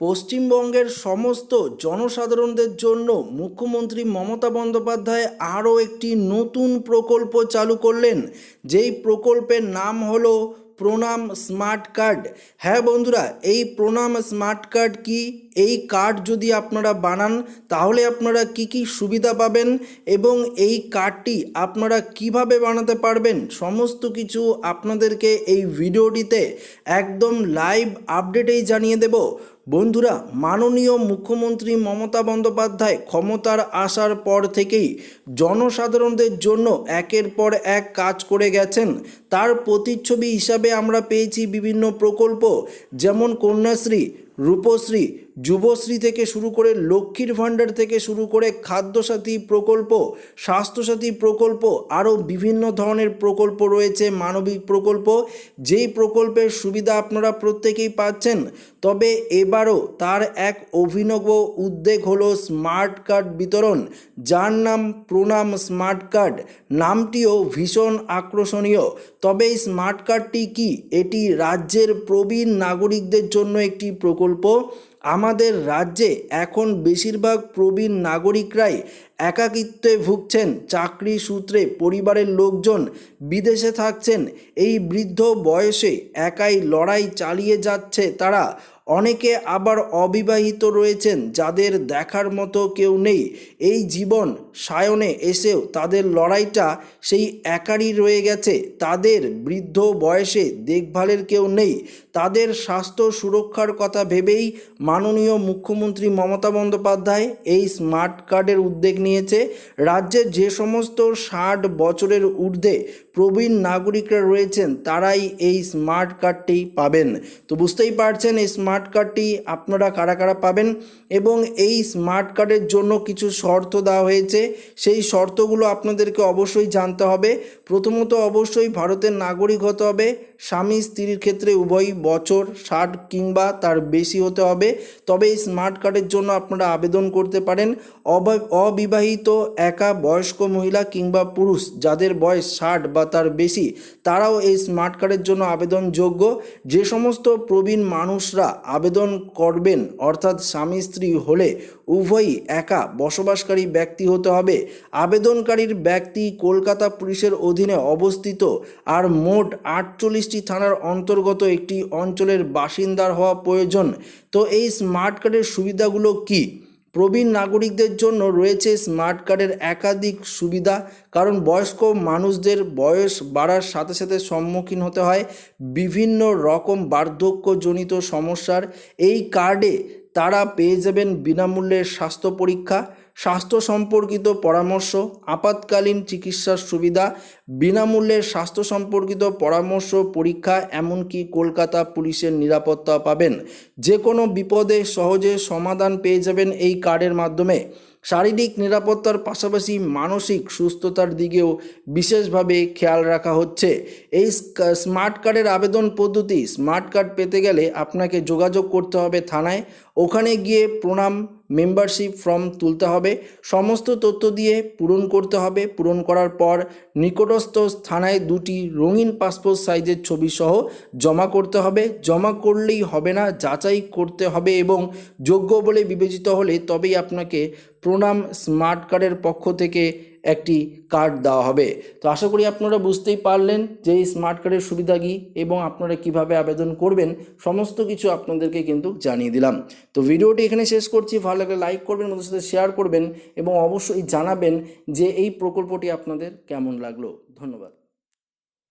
পশ্চিমবঙ্গের সমস্ত জনসাধারণদের জন্য মুখ্যমন্ত্রী মমতা বন্দ্যোপাধ্যায় আরও একটি নতুন প্রকল্প চালু করলেন। যেই প্রকল্পের নাম হলো প্রণাম স্মার্ট কার্ড। হ্যাঁ বন্ধুরা, এই প্রণাম স্মার্ট কার্ড কি? এই কার্ড যদি আপনারা বানান, তাহলে আপনারা কি কি সুবিধা পাবেন এবং এই কার্ডটি আপনারা কীভাবে বানাতে পারবেন? সমস্ত কিছু আপনাদেরকে এই ভিডিওটিতে একদম লাইভ আপডেটেই জানিয়ে দেব। বন্ধুরা, মাননীয় মুখ্যমন্ত্রী মমতা বন্দ্যোপাধ্যায় ক্ষমতার আসার পর থেকেই জনসাধারণদের জন্য একের পর এক কাজ করে গেছেন। তার প্রতিচ্ছবি হিসাবে আমরা পেয়েছি বিভিন্ন প্রকল্প, যেমন কন্যাশ্রী, রূপশ্রী যুবশ্রী থেকে শুরু করে লক্ষ্মীর ভাণ্ডার থেকে শুরু করে খাদ্যসাথী প্রকল্প, স্বাস্থ্যসাথী প্রকল্প, আরও বিভিন্ন ধরনের প্রকল্প রয়েছে, মানবিক প্রকল্প। যেই প্রকল্পের সুবিধা আপনারা প্রত্যেকেই পাচ্ছেন, তবে এবারও তার এক অভিনব উদ্যোগ হলো স্মার্ট কার্ড বিতরণ। যার নাম প্রণাম স্মার্ট কার্ড। নামটিও ভীষণ আকর্ষণীয়। তবে এই স্মার্ট কার্ডটি কি? এটি রাজ্যের প্রবীণ নাগরিকদের জন্য একটি প্রকল্প। আমাদের রাজ্যে এখন বেশিরভাগ প্রবীণ নাগরিকরাই একাকিত্বে ভুগছেন। চাকরি সূত্রে পরিবারের লোকজন বিদেশে থাকছেন। এই বৃদ্ধ বয়সে একাই লড়াই চালিয়ে যাচ্ছে তারা। অনেকে আবার অবিবাহিত রয়েছেন যাদের দেখার মতো কেউ নেই। এই জীবন সায়নে এসেও তাদের লড়াইটা সেই একারই রয়ে গেছে। তাদের বৃদ্ধ বয়সে দেখভালের কেউ নেই। তাদের স্বাস্থ্য সুরক্ষার কথা ভেবেই মাননীয় মুখ্যমন্ত্রী মমতা বন্দ্যোপাধ্যায় এই স্মার্ট কার্ডের উদ্যোগ নিয়েছে। রাজ্যের যে সমস্ত ষাট বছরের ঊর্ধ্বে প্রবীণ নাগরিকরা রয়েছেন, তারাই এই স্মার্ট কার্ডটি পাবেন। তো বুঝতেই পারছেন, এই স্মার্ট কার্ডটি আপনারা কারা কারা পাবেন এবং এই স্মার্ট কার্ডের জন্য কিছু শর্ত দেওয়া হয়েছে। সেই শর্তগুলো আপনাদেরকে অবশ্যই জানতে হবে। প্রথমত অবশ্যই ভারতের নাগরিক হতে হবে, স্বামী স্ত্রীর ক্ষেত্রে উভয়ই বছর, ষাট কিংবা তার বেশি হতে হবে। তবে এই স্মার্ট কার্ডের জন্য আপনারা আবেদন করতে পারেন। অব- অবিবাহিত একা বয়স্ক মহিলা কিংবা পুরুষ যাদের বয়স ষাট বা তার বেশি, তারাও এই স্মার্ট কার্ডের জন্য আবেদনযোগ্য। যে সমস্ত প্রবীণ মানুষরা আবেদন করবেন, অর্থাৎ স্বামী স্ত্রী হলে উভয়ই একা বসবাসকারী ব্যক্তি হতে হবে। আবেদনকারীর ব্যক্তি কলকাতা পুলিশের অধীনে অবস্থিত আর মোট আটচল্লিশটি থানার অন্তর্গত একটি অঞ্চলের বাসিন্দার হওয়া প্রয়োজন। তো এই স্মার্ট কার্ডের সুবিধাগুলো কী? প্রবীণ নাগরিকদের জন্য রয়েছে স্মার্ট কার্ডের একাধিক সুবিধা, কারণ বয়স্ক মানুষদের বয়স বাড়ার সাথে সাথে সম্মুখীন হতে হয় বিভিন্ন রকম বার্ধক্যজনিত সমস্যার। এই কার্ডে তারা পেয়ে যাবেন বিনামূল্যে স্বাস্থ্য পরীক্ষা স্বাস্থ্য সম্পর্কিত পরামর্শ, আপাতকালীন চিকিৎসার সুবিধা বিনামূল্যে স্বাস্থ্য সম্পর্কিত পরামর্শ, পরীক্ষা, এমনকি কলকাতা পুলিশের নিরাপত্তা পাবেন। যে কোনো বিপদে সহজে সমাধান পেয়ে যাবেন এই কার্ডের মাধ্যমে। শারীরিক নিরাপত্তার পাশাপাশি মানসিক সুস্থতার দিকেও বিশেষভাবে খেয়াল রাখা হচ্ছে। এই স্মার্ট কার্ডের আবেদন পদ্ধতি, স্মার্ট কার্ড পেতে গেলে আপনাকে যোগাযোগ করতে হবে থানায়। ওখানে গিয়ে প্রণাম মেম্বারশিপ ফর্ম তুলতে হবে। সমস্ত তথ্য দিয়ে পূরণ করতে হবে। পূরণ করার পর নিকটস্থ থানায় দুটি রঙিন পাসপোর্ট সাইজের ছবি সহ জমা করতে হবে। জমা করলেই হবে না, যাচাই করতে হবে এবং যোগ্য বলে বিবেচিত হলে তবেই আপনাকে প্রণাম স্মার্ট কার্ডের পক্ষ থেকে একটি কার্ড দেওয়া হবে। তো আশা করি আপনারা বুঝতেই পারলেন যে এই স্মার্ট কার্ডের সুবিধা কী এবং আপনারা কীভাবে আবেদন করবেন, সমস্ত কিছু আপনাদেরকে কিন্তু জানিয়ে দিলাম। তো ভিডিওটি এখানে শেষ করছি। ভালো লাগলে লাইক করবেন ওদের সাথে শেয়ার করবেন এবং অবশ্যই জানাবেন যে এই প্রকল্পটি আপনাদের কেমন লাগল। ধন্যবাদ।